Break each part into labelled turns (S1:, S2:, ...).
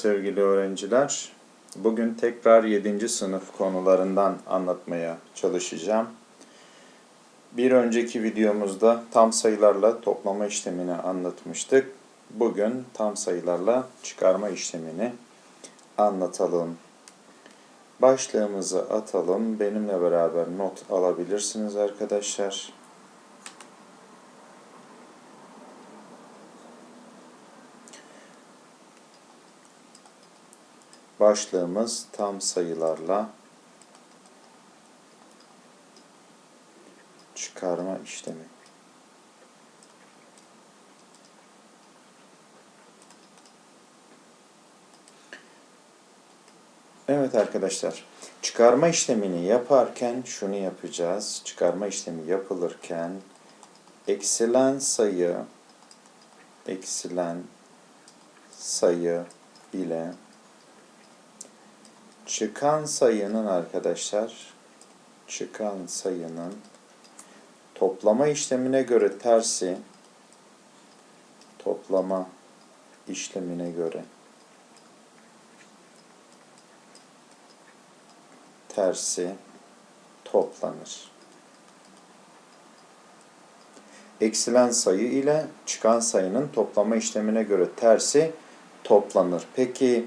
S1: sevgili öğrenciler. Bugün tekrar 7. sınıf konularından anlatmaya çalışacağım. Bir önceki videomuzda tam sayılarla toplama işlemini anlatmıştık. Bugün tam sayılarla çıkarma işlemini anlatalım. Başlığımızı atalım. Benimle beraber not alabilirsiniz arkadaşlar. Başlığımız tam sayılarla çıkarma işlemi. Evet arkadaşlar, çıkarma işlemini yaparken şunu yapacağız. Çıkarma işlemi yapılırken eksilen sayı eksilen sayı ile çıkan sayının arkadaşlar çıkan sayının toplama işlemine göre tersi toplama işlemine göre tersi toplanır. Eksilen sayı ile çıkan sayının toplama işlemine göre tersi toplanır. Peki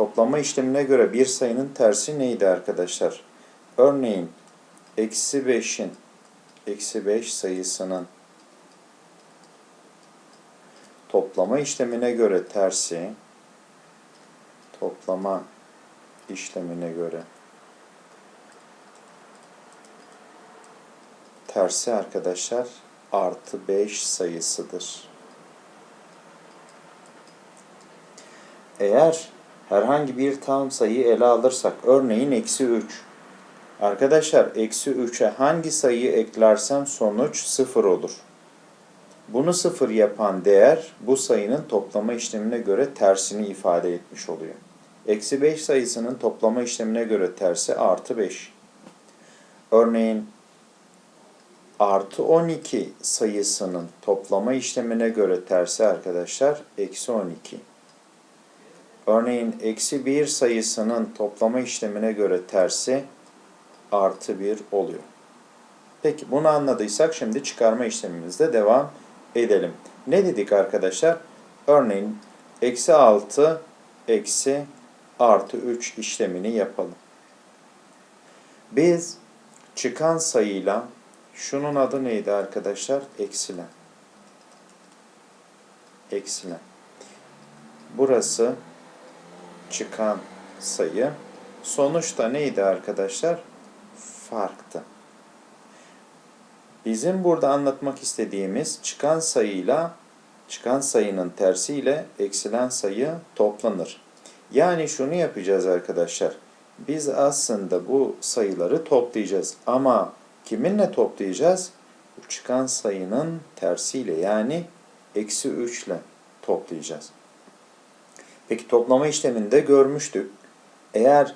S1: toplama işlemine göre bir sayının tersi neydi arkadaşlar? Örneğin eksi 5'in eksi 5 sayısının toplama işlemine göre tersi toplama işlemine göre tersi arkadaşlar artı 5 sayısıdır. Eğer herhangi bir tam sayı ele alırsak, örneğin eksi 3. Arkadaşlar eksi 3'e hangi sayıyı eklersem sonuç 0 olur. Bunu 0 yapan değer bu sayının toplama işlemine göre tersini ifade etmiş oluyor. Eksi 5 sayısının toplama işlemine göre tersi artı 5. Örneğin artı 12 sayısının toplama işlemine göre tersi arkadaşlar eksi 12. Örneğin eksi 1 sayısının toplama işlemine göre tersi artı 1 oluyor. Peki bunu anladıysak şimdi çıkarma işlemimizde devam edelim. Ne dedik arkadaşlar? Örneğin eksi 6 eksi artı 3 işlemini yapalım. Biz çıkan sayıyla şunun adı neydi arkadaşlar? Eksilen. Eksilen. Burası çıkan sayı. Sonuçta neydi arkadaşlar? Farktı. Bizim burada anlatmak istediğimiz çıkan sayıyla çıkan sayının tersiyle eksilen sayı toplanır. Yani şunu yapacağız arkadaşlar. Biz aslında bu sayıları toplayacağız ama kiminle toplayacağız? Bu çıkan sayının tersiyle yani eksi 3 ile toplayacağız. Peki toplama işleminde görmüştük. Eğer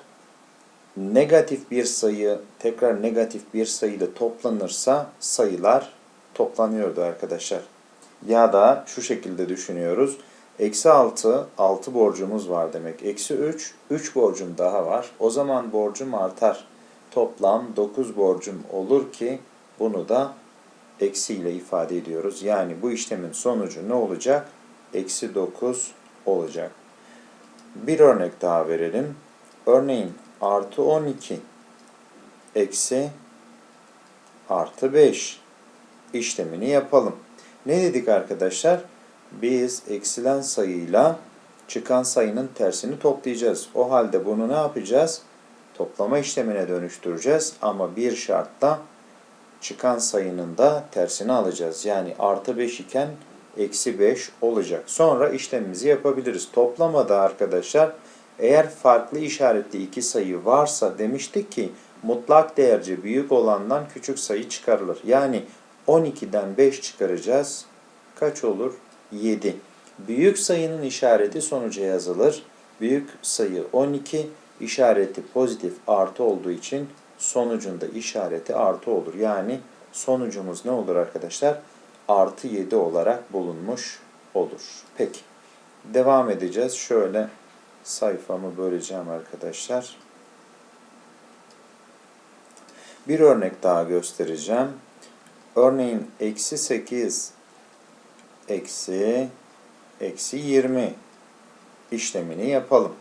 S1: negatif bir sayı tekrar negatif bir sayıyla toplanırsa sayılar toplanıyordu arkadaşlar. Ya da şu şekilde düşünüyoruz. Eksi 6, 6 borcumuz var demek. Eksi 3, 3 borcum daha var. O zaman borcum artar. Toplam 9 borcum olur ki bunu da eksiyle ifade ediyoruz. Yani bu işlemin sonucu ne olacak? Eksi 9 olacak. Bir örnek daha verelim. Örneğin artı 12 eksi artı 5 işlemini yapalım. Ne dedik arkadaşlar? Biz eksilen sayıyla çıkan sayının tersini toplayacağız. O halde bunu ne yapacağız? Toplama işlemine dönüştüreceğiz ama bir şartla çıkan sayının da tersini alacağız. Yani artı 5 iken eksi 5 olacak. Sonra işlemimizi yapabiliriz. Toplamada arkadaşlar eğer farklı işaretli iki sayı varsa demiştik ki mutlak değerce büyük olandan küçük sayı çıkarılır. Yani 12'den 5 çıkaracağız. Kaç olur? 7. Büyük sayının işareti sonuca yazılır. Büyük sayı 12, işareti pozitif artı olduğu için sonucunda işareti artı olur. Yani sonucumuz ne olur arkadaşlar? Artı 7 olarak bulunmuş olur. Peki. Devam edeceğiz. Şöyle sayfamı böleceğim arkadaşlar. Bir örnek daha göstereceğim. Örneğin eksi 8 eksi eksi 20 işlemini yapalım.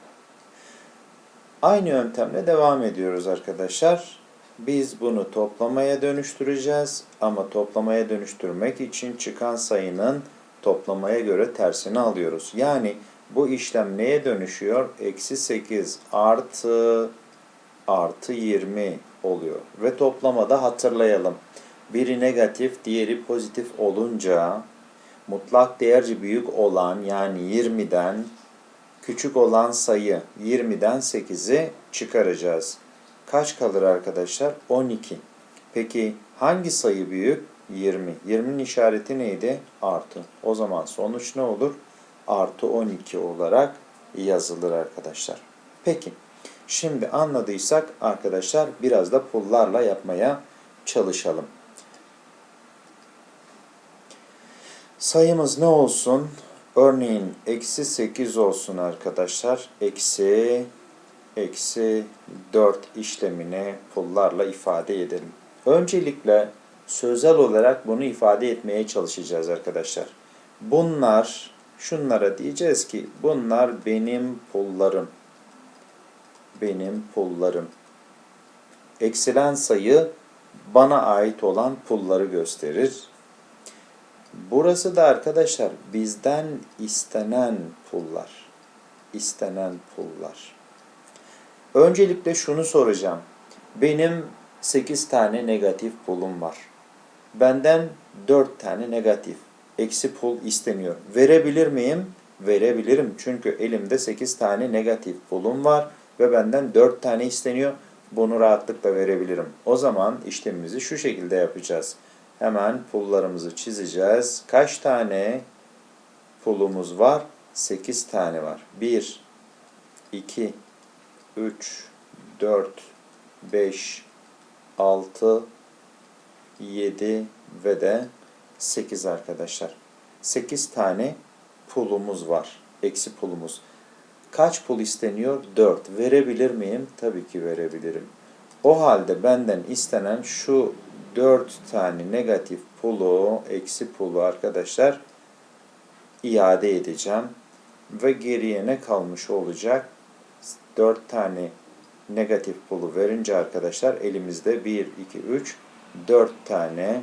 S1: Aynı yöntemle devam ediyoruz arkadaşlar. Biz bunu toplamaya dönüştüreceğiz ama toplamaya dönüştürmek için çıkan sayının toplamaya göre tersini alıyoruz. Yani bu işlem neye dönüşüyor? Eksi 8 artı artı 20 oluyor. Ve toplamada hatırlayalım. Biri negatif, diğeri pozitif olunca mutlak değerci büyük olan yani 20'den küçük olan sayı 20'den 8'i çıkaracağız. Kaç kalır arkadaşlar? 12. Peki hangi sayı büyük? 20. 20'nin işareti neydi? Artı. O zaman sonuç ne olur? Artı 12 olarak yazılır arkadaşlar. Peki. Şimdi anladıysak arkadaşlar biraz da pullarla yapmaya çalışalım. Sayımız ne olsun? Örneğin eksi 8 olsun arkadaşlar. Eksi, eksi 4 işlemini pullarla ifade edelim. Öncelikle sözel olarak bunu ifade etmeye çalışacağız arkadaşlar. Bunlar, şunlara diyeceğiz ki bunlar benim pullarım. Benim pullarım. Eksilen sayı bana ait olan pulları gösterir. Burası da arkadaşlar bizden istenen pullar. İstenen pullar. Öncelikle şunu soracağım. Benim 8 tane negatif pulum var. Benden 4 tane negatif eksi pul isteniyor. Verebilir miyim? Verebilirim. Çünkü elimde 8 tane negatif pulum var ve benden 4 tane isteniyor. Bunu rahatlıkla verebilirim. O zaman işlemimizi şu şekilde yapacağız. Hemen pullarımızı çizeceğiz. Kaç tane pulumuz var? 8 tane var. 1, 2, 3, 4, 5, 6, 7 ve de 8 arkadaşlar. 8 tane pulumuz var. Eksi pulumuz. Kaç pul isteniyor? 4. Verebilir miyim? Tabii ki verebilirim. O halde benden istenen şu 4 tane negatif pulu, eksi pulu arkadaşlar iade edeceğim. Ve geriye ne kalmış olacak? 4 tane negatif pulu verince arkadaşlar elimizde 1, 2, 3, 4 tane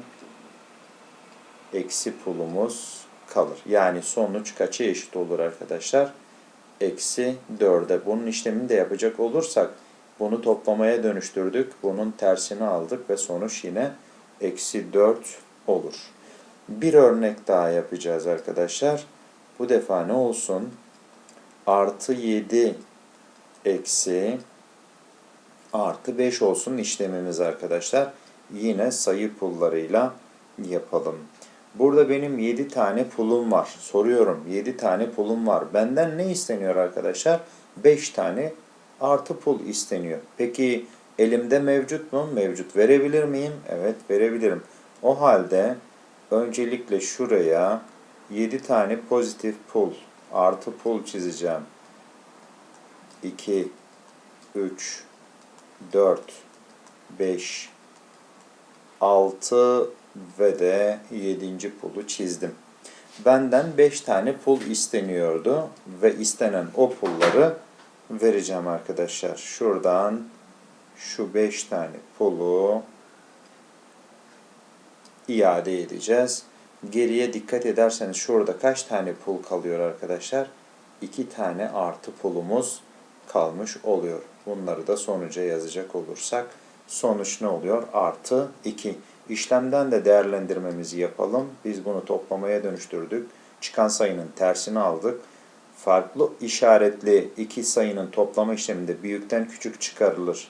S1: eksi pulumuz kalır. Yani sonuç kaça eşit olur arkadaşlar? Eksi 4'e. Bunun işlemini de yapacak olursak bunu toplamaya dönüştürdük. Bunun tersini aldık ve sonuç yine eksi 4 olur. Bir örnek daha yapacağız arkadaşlar. Bu defa ne olsun? Artı 7 eksi artı 5 olsun işlemimiz arkadaşlar. Yine sayı pullarıyla yapalım. Burada benim 7 tane pulum var. Soruyorum 7 tane pulum var. Benden ne isteniyor arkadaşlar? 5 tane artı pul isteniyor. Peki elimde mevcut mu? Mevcut. Verebilir miyim? Evet verebilirim. O halde öncelikle şuraya 7 tane pozitif pul artı pul çizeceğim. 2 3 4 5 6 ve de 7. pulu çizdim. Benden 5 tane pul isteniyordu ve istenen o pulları vereceğim arkadaşlar. Şuradan şu 5 tane pulu iade edeceğiz. Geriye dikkat ederseniz şurada kaç tane pul kalıyor arkadaşlar? 2 tane artı pulumuz kalmış oluyor. Bunları da sonuca yazacak olursak sonuç ne oluyor? Artı 2. İşlemden de değerlendirmemizi yapalım. Biz bunu toplamaya dönüştürdük. Çıkan sayının tersini aldık. Farklı işaretli iki sayının toplama işleminde büyükten küçük çıkarılır.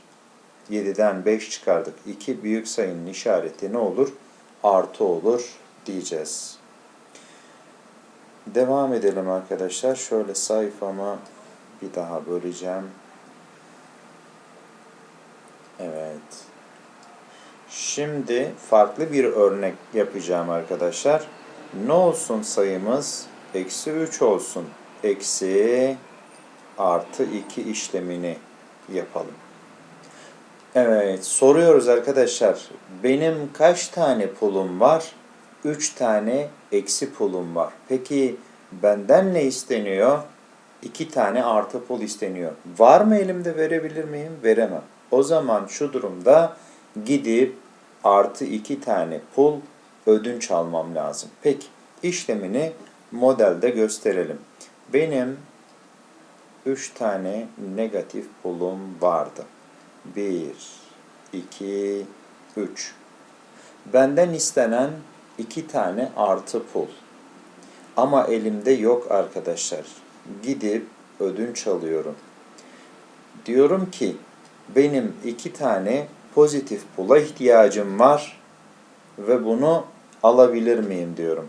S1: 7'den 5 çıkardık. 2 büyük sayının işareti ne olur? Artı olur diyeceğiz. Devam edelim arkadaşlar. Şöyle sayfama bir daha böleceğim. Evet. Şimdi farklı bir örnek yapacağım arkadaşlar. Ne olsun sayımız? Eksi 3 olsun. Eksi artı 2 işlemini yapalım. Evet, soruyoruz arkadaşlar. Benim kaç tane pulum var? 3 tane eksi pulum var. Peki benden ne isteniyor? 2 tane artı pul isteniyor. Var mı elimde verebilir miyim? Veremem. O zaman şu durumda gidip artı 2 tane pul ödünç almam lazım. Peki işlemini modelde gösterelim. Benim 3 tane negatif pulum vardı. 1, 2, 3. Benden istenen 2 tane artı pul. Ama elimde yok arkadaşlar. Gidip ödünç alıyorum. Diyorum ki benim 2 tane pozitif pula ihtiyacım var ve bunu alabilir miyim diyorum.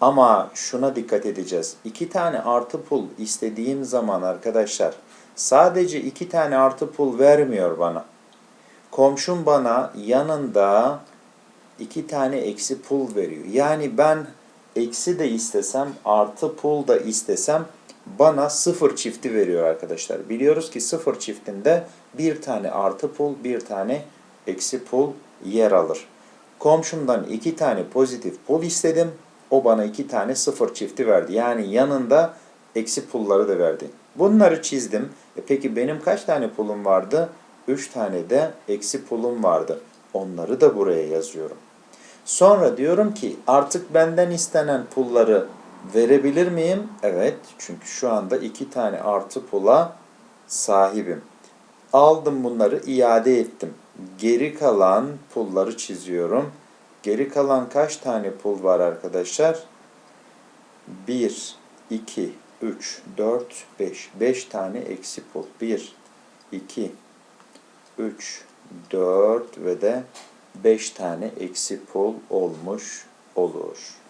S1: Ama şuna dikkat edeceğiz. İki tane artı pul istediğim zaman arkadaşlar sadece iki tane artı pul vermiyor bana. Komşum bana yanında iki tane eksi pul veriyor. Yani ben eksi de istesem artı pul da istesem bana sıfır çifti veriyor arkadaşlar. Biliyoruz ki sıfır çiftinde bir tane artı pul bir tane eksi pul yer alır. Komşumdan iki tane pozitif pul istedim. O bana iki tane sıfır çifti verdi. Yani yanında eksi pulları da verdi. Bunları çizdim. E peki benim kaç tane pulum vardı? Üç tane de eksi pulum vardı. Onları da buraya yazıyorum. Sonra diyorum ki artık benden istenen pulları verebilir miyim? Evet. Çünkü şu anda iki tane artı pula sahibim. Aldım bunları iade ettim. Geri kalan pulları çiziyorum. Geri kalan kaç tane pul var arkadaşlar? 1, 2, 3, 4, 5. 5 tane eksi pul. 1, 2, 3, 4 ve de 5 tane eksi pul olmuş olur.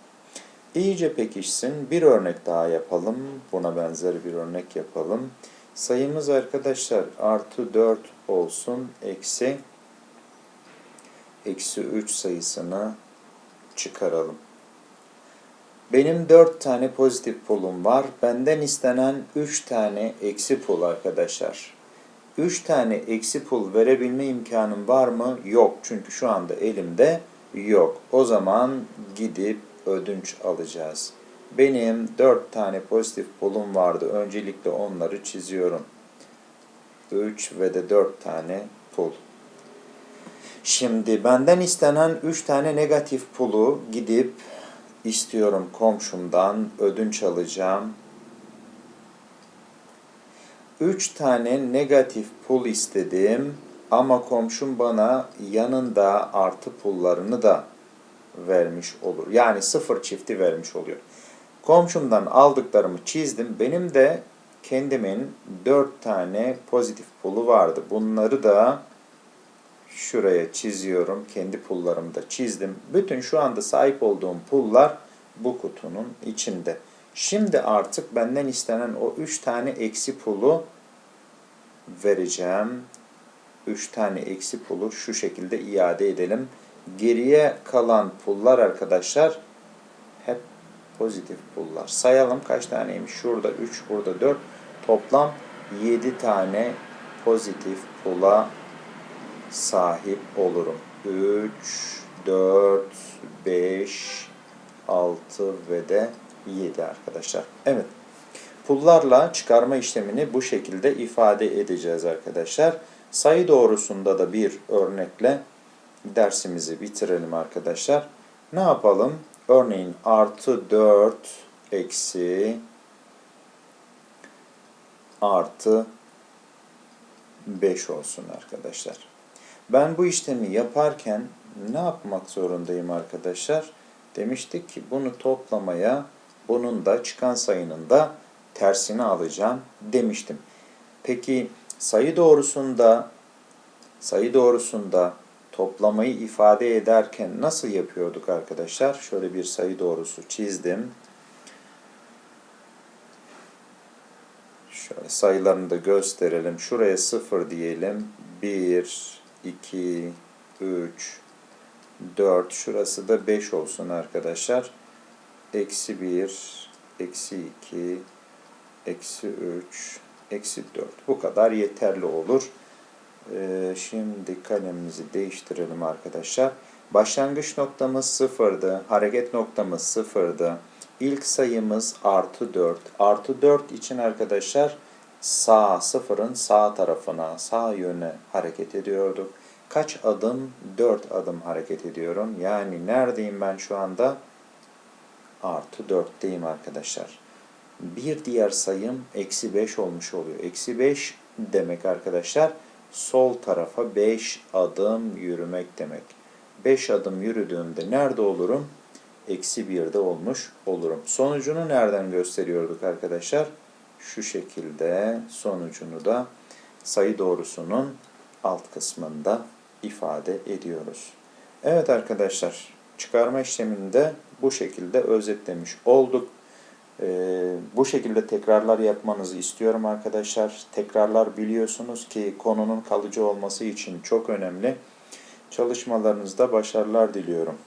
S1: İyice pekişsin. Bir örnek daha yapalım. Buna benzer bir örnek yapalım. Sayımız arkadaşlar artı 4 olsun. Eksi eksi 3 sayısını çıkaralım. Benim 4 tane pozitif pulum var. Benden istenen 3 tane eksi pul arkadaşlar. 3 tane eksi pul verebilme imkanım var mı? Yok. Çünkü şu anda elimde yok. O zaman gidip ödünç alacağız. Benim 4 tane pozitif pulum vardı. Öncelikle onları çiziyorum. 3 ve de 4 tane pul. Şimdi benden istenen 3 tane negatif pulu gidip istiyorum komşumdan ödünç alacağım. 3 tane negatif pul istedim ama komşum bana yanında artı pullarını da vermiş olur. Yani sıfır çifti vermiş oluyor. Komşumdan aldıklarımı çizdim. Benim de kendimin 4 tane pozitif pulu vardı. Bunları da şuraya çiziyorum. Kendi pullarımı da çizdim. Bütün şu anda sahip olduğum pullar bu kutunun içinde. Şimdi artık benden istenen o 3 tane eksi pulu vereceğim. 3 tane eksi pulu şu şekilde iade edelim. Geriye kalan pullar arkadaşlar hep pozitif pullar. Sayalım kaç taneymiş? Şurada 3, burada 4. Toplam 7 tane pozitif pula sahip olurum. 3, 4, 5, 6 ve de 7 arkadaşlar. Evet. Pullarla çıkarma işlemini bu şekilde ifade edeceğiz arkadaşlar. Sayı doğrusunda da bir örnekle dersimizi bitirelim arkadaşlar. Ne yapalım? Örneğin artı 4 eksi artı 5 olsun arkadaşlar. Ben bu işlemi yaparken ne yapmak zorundayım arkadaşlar? Demiştik ki bunu toplamaya bunun da çıkan sayının da tersini alacağım demiştim. Peki sayı doğrusunda sayı doğrusunda toplamayı ifade ederken nasıl yapıyorduk arkadaşlar? Şöyle bir sayı doğrusu çizdim. Şöyle sayılarını da gösterelim. Şuraya 0 diyelim. 1, 2, 3, 4. Şurası da 5 olsun arkadaşlar. Eksi 1, eksi 2, eksi 3, eksi 4. Bu kadar yeterli olur. Ee, şimdi kalemimizi değiştirelim arkadaşlar. Başlangıç noktamız sıfırdı. Hareket noktamız sıfırdı. İlk sayımız artı 4. Artı 4 için arkadaşlar sağ sıfırın sağ tarafına, sağ yöne hareket ediyorduk. Kaç adım? 4 adım hareket ediyorum. Yani neredeyim ben şu anda? Artı 4'teyim arkadaşlar. Bir diğer sayım eksi 5 olmuş oluyor. Eksi 5 demek arkadaşlar sol tarafa 5 adım yürümek demek. 5 adım yürüdüğümde nerede olurum? Eksi 1'de olmuş olurum. Sonucunu nereden gösteriyorduk arkadaşlar? Şu şekilde sonucunu da sayı doğrusunun alt kısmında ifade ediyoruz. Evet arkadaşlar çıkarma işleminde bu şekilde özetlemiş olduk. Ee, bu şekilde tekrarlar yapmanızı istiyorum arkadaşlar. Tekrarlar biliyorsunuz ki konunun kalıcı olması için çok önemli. Çalışmalarınızda başarılar diliyorum.